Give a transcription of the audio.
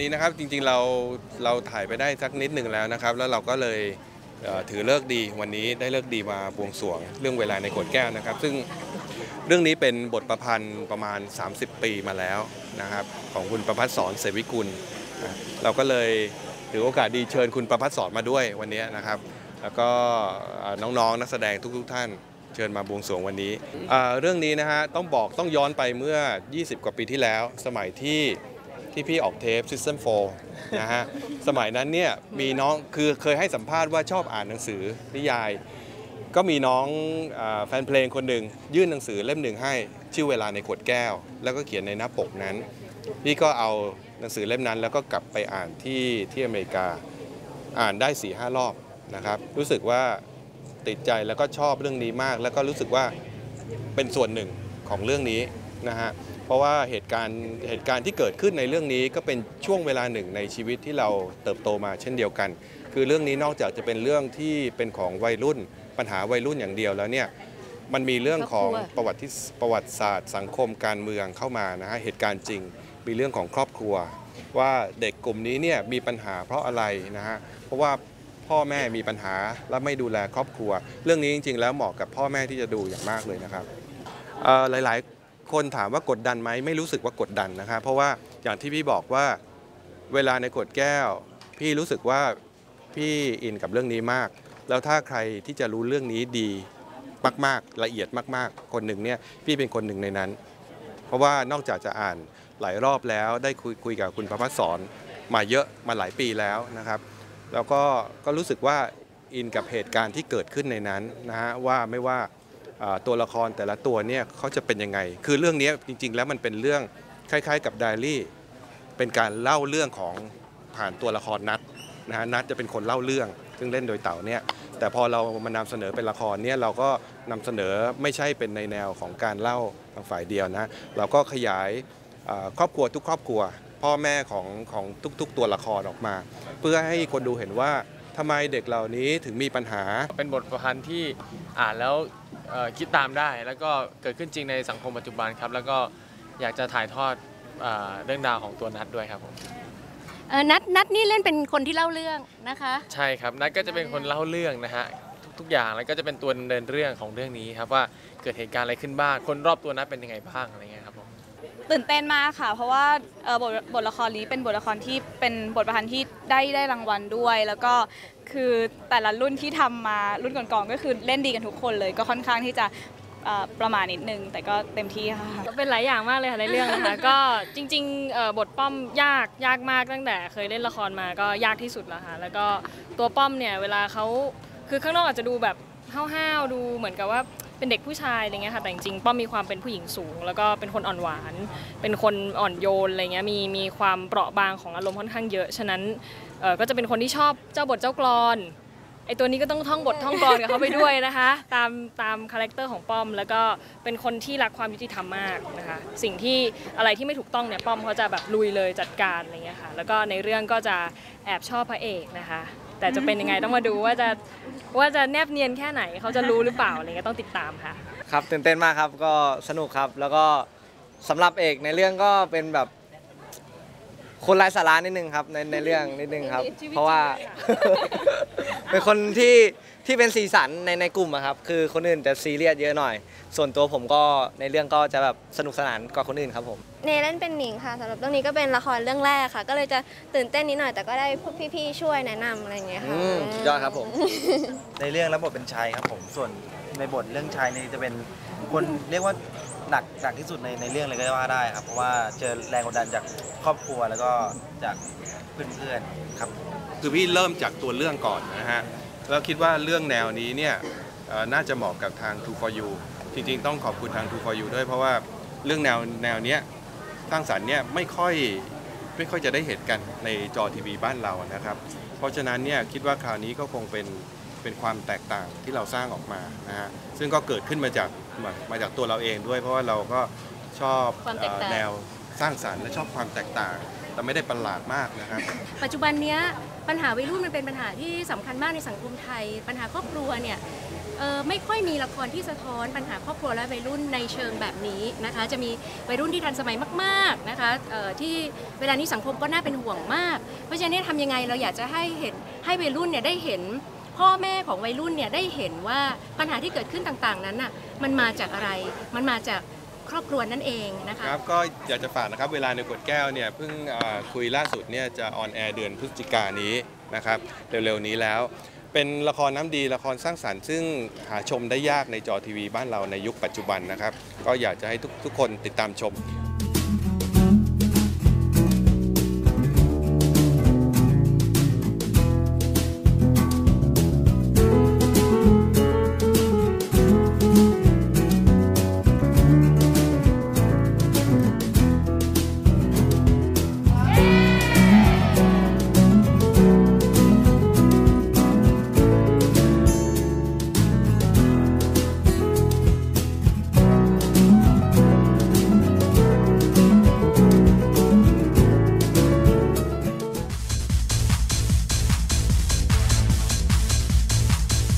นี้นะครับจริงๆเราเราถ่ายไปได้สักนิดหนึ่งแล้วนะครับ แล้วเราก็เลยถือเลิกดีวันนี้ได้เลิกดีมาบวงสรวงเรื่องเวลาในขวดแก้วนะครับ ซึ่งเรื่องนี้เป็นบทประพันธ์ประมาณ 30 ปีมาแล้วนะครับ ของคุณประพัฒสอนเสวิกุล เราก็เลยถือโอกาสดีเชิญคุณประพัฒสอนมาด้วยวันนี้นะครับ แล้วก็น้องๆนักแสดงทุก ๆ ท่านเชิญมาบวงสรวงวันนี้ เรื่องนี้นะฮะต้องบอกต้องย้อนไปเมื่อ 20 กว่าปีที่แล้ว สมัยที่ ที่พี่ออกเทป System 4 นะฮะ สมัยนั้นเนี่ยมีน้องคือเคยให้สัมภาษณ์ว่าชอบอ่านหนังสือนิยาย ก็มีน้องอแฟนเพลงคนหนึ่งยื่นหนังสือเล่มหนึ่งให้ชื่อเวลาในขวดแก้ว แล้วก็เขียนในหน้าปกนั้น พี่ก็เอาหนังสือเล่มนั้น แล้วก็กลับไปอ่านที่ที่อเมริกาอ่านได้4ี่ห้ารอบนะครับ รู้สึกว่าติดใจแล้วก็ชอบเรื่องนี้มาก แล้วก็รู้สึกว่าเป็นส่วนหนึ่งของเรื่องนี้นะฮะ เพราะว่าเหตุการณ์เหตุการณ์ที่เกิดขึ้นในเรื่องนี้ก็เป็นช่วงเวลาหนึ่งในชีวิตที่เราเติบโตมาเช่นเดียวกัน คือเรื่องนี้นอกจากจะเป็นเรื่องที่เป็นของวัยรุ่น ปัญหาวัยรุ่นอย่างเดียวแล้วเนี่ยมันมีเรื่องของครอบครัวประวัติที่ประวัติศาสตร์ สังคมการเมืองเข้ามานะฮะเหตุการณ์จริง มีเรื่องของครอบครัว ว่าเด็กกลุ่มนี้เนี่ยมีปัญหาเพราะอะไรนะฮะเพราะว่าพ่อแม่มีปัญหาและไม่ดูแลครอบครัว เรื่องนี้จริง ๆ แล้วเหมาะกับพ่อแม่ที่จะดูอย่างมากเลยนะครับเอ่อหลายๆ คนถามว่ากดดันไหมไม่รู้สึกว่ากดดันนะครับเพราะว่าอย่างที่พี่บอกว่าเวลาในกดแก้ว พี่รู้สึกว่าพี่อินกับเรื่องนี้มาก แล้วถ้าใครที่จะรู้เรื่องนี้ดีมากๆละเอียดมากๆ คนหนึ่งเนี่ยพี่เป็นคนหนึ่งในนั้น เพราะว่านอกจากจะอ่านหลายรอบแล้วได้คุยคุยกับคุณประพัฒสอนมาเยอะมาหลายปีแล้วนะครับ แล้วก็ก็รู้สึกว่าอินกับเหตุการณ์ที่เกิดขึ้นในนั้นนะฮะว่าไม่ว่า ตัวละครแต่ละตัวเนี่ยเขาจะเป็นยังไง คือเรื่องนี้จริง ๆ แล้วมันเป็นเรื่องคล้ายๆ กับไดอารี่ เป็นการเล่าเรื่องของผ่านตัวละครนัดนะฮะนัดจะเป็นคนเล่าเรื่อง ซึ่งเล่นโดยเต่าเนี่ยแต่พอเรามานำเสนอเป็นละครเนี่ยเราก็นำเสนอไม่ใช่เป็นในแนวของการเล่าทางฝ่ายเดียวนะเราก็ขยายครอบครัวทุกครอบครัว พ่อแม่ของของทุก ๆ ตัวละครออกมา เพื่อให้คนดูเห็นว่า ทำไมเด็กเหล่านี้ถึงมีปัญหา เป็นบทประพันธ์ที่อ่านแล้วเอ่อคิดตามได้ แล้วก็เกิดขึ้นจริงในสังคมปัจจุบันครับ แล้วก็อยากจะถ่ายทอดเอ่อเรื่องราวของตัวนัดด้วยครับผมเอ่อนัดนัดนี่เล่นเป็นคนที่เล่าเรื่องนะคะ ใช่ครับนัดก็จะเป็นคนเล่าเรื่องนะฮะทุกๆอย่างแล้วก็จะเป็นตัวดำเนินเรื่องของเรื่องนี้ครับว่าเกิดเหตุการณ์อะไรขึ้นบ้างคนรอบตัวนัดเป็นยังไงบ้างอะไรเงี้ยครับผม ตื่นเต้นมากค่ะ เพราะว่าเอ่อบทบทละครนี้เป็นบทละครที่เป็นบทประพันธ์ที่ได้ได้รางวัลด้วย แล้วก็คือแต่ละรุ่นที่ทำมารุ่นก่อนๆก็คือเล่นดีกันทุกคนเลย ก็ค่อนข้างที่จะเอ่อประมาณนิดนึง แต่ก็เต็มที่ค่ะก็เป็นหลายอย่างมากเลยค่ะในเรื่องนะคะ ก็จริงๆเอ่อบทป้อมยากยากมากตั้งแต่ เคยเล่นละครมาก็ยากที่สุดแล้วค่ะแล้วก็ตัวป้อมเนี่ยเวลาเขาคือข้างนอกอาจจะดูแบบห้าวๆดูเหมือนกับว่า เป็นเด็กผู้ชายอะไรเงี้ยค่ะแต่จริงๆป้อมมีความเป็นผู้หญิงสูง แล้วก็เป็นคนอ่อนหวาน เป็นคนอ่อนโยนอะไรเงี้ยมีมีความเปราะบางของอารมณ์ค่อนข้างเยอะฉะนั้นเออก็จะเป็นคนที่ชอบเจ้าบทเจ้ากรอนไอตัวนี้ก็ต้องท่องบทท่องกรกับเขาไปด้วยนะคะ ตามตามคาแรคเตอร์ของป้อม แล้วก็เป็นคนที่รักความยุติธรรมมากนะคะ สิ่งที่อะไรที่ไม่ถูกต้องเนี่ยป้อมเขาจะแบบลุยเลยจัดการอะไรเงี้ยค่ะแล้วก็ในเรื่องก็จะแอบชอบพระเอกนะคะ แต่จะเป็นยังไงต้องมาดูว่าจะว่าจะแนบเนียนแค่ไหนเขาจะรู้หรือเปล่าอะไรเงี้ยต้องติดตามค่ะ ครับตื่นเต้นมากครับก็สนุกครับ แล้วก็สำหรับเอกในเรื่องก็เป็นแบบ คนไร้สาระนิดนึงครับในในเรื่องนิดนึงครับชีวิตเพราะว่าเป็นคนที่ที่เป็นสีสันในในกลุ่มอะครับ คือคนอื่นจะซีเรียสเยอะหน่อย ส่วนตัวผมก็ในเรื่องก็จะแบบสนุกสนานกว่าคนอื่นครับผม เนเล่นเป็นหนิงค่ะสำหรับเรื่องนี้ก็เป็นละครเรื่องแรกค่ะ ก็เลยจะตื่นเต้นนิดหน่อยแต่ก็ได้พวกพี่ๆช่วยแนะนำอะไรอย่างเงี้ยค่ะอืมสุดยอดครับผม ในเรื่องรับบทเป็นชายครับผม ส่วน ในบทเรื่องชายนี่จะเป็นคนเรียกว่าหนักหนักที่สุดในในเรื่องเลยก็ว่าได้ครับ เพราะว่าเจอแรงกดดันจากครอบครัวแล้วก็จากเพื่อนๆครับคือพี่เริ่มจากตัวเรื่องก่อนนะฮะแล้วคิดว่าเรื่องแนวนี้เนี่ยน่าจะเหมาะกับทาง True for You จริง ๆ ต้องขอบคุณทาง True for You ด้วยเพราะว่าเรื่องแนวแนวเนี้ยสร้างสรรค์เนี่ยไม่ค่อยไม่ค่อยจะได้เห็นกันในจอทีวีบ้านเรานะครับ เพราะฉะนั้นเนี่ยคิดว่าคราวนี้ก็คงเป็น เป็นความแตกต่างที่เราสร้างออกมานะฮะซึ่งก็เกิดขึ้นมาจากมามาจากตัวเราเองด้วยเพราะว่าเราก็ชอบความแตกต่างเอ่อแนวสร้างสรรค์และชอบความแตกต่าง แต่ไม่ได้ประหลาดมากนะครับ ปัจจุบันเนี้ยปัญหาวัยรุ่นมันเป็นปัญหาที่สำคัญมากในสังคมไทย ปัญหาครอบครัวเนี่ยเอ่อไม่ค่อยมีละครที่สะท้อนปัญหาครอบครัวและวัยรุ่นในเชิงแบบนี้นะคะ จะมีวัยรุ่นที่ทันสมัยมากๆนะคะเอ่อที่เวลานี้สังคมก็น่าเป็นห่วงมาก เพราะฉะนั้นเนี่ยทำยังไงเราอยากจะให้เห็นให้วัยรุ่นเนี่ยได้เห็น พ่อแม่ของวัยรุ่นเนี่ยได้เห็นว่าปัญหาที่เกิดขึ้นต่างๆ นั้นน่ะมันมาจากอะไร มันมาจากครอบครัวนั่นเองนะคะครับก็อยากจะฝากนะครับเวลาในกดแก้วเนี่ยเพิ่งคุยล่าสุดเนี่ยจะออนแอร์เดือนพฤศจิกายนนี้นะครับเร็วๆนี้แล้วเป็นละครน้ำดีละครสร้างสรรค์ซึ่งหาชมได้ยากในจอทีวีบ้านเราในยุคปัจจุบันนะครับ ก็อยากจะให้ทุกทุกคนติดตามชม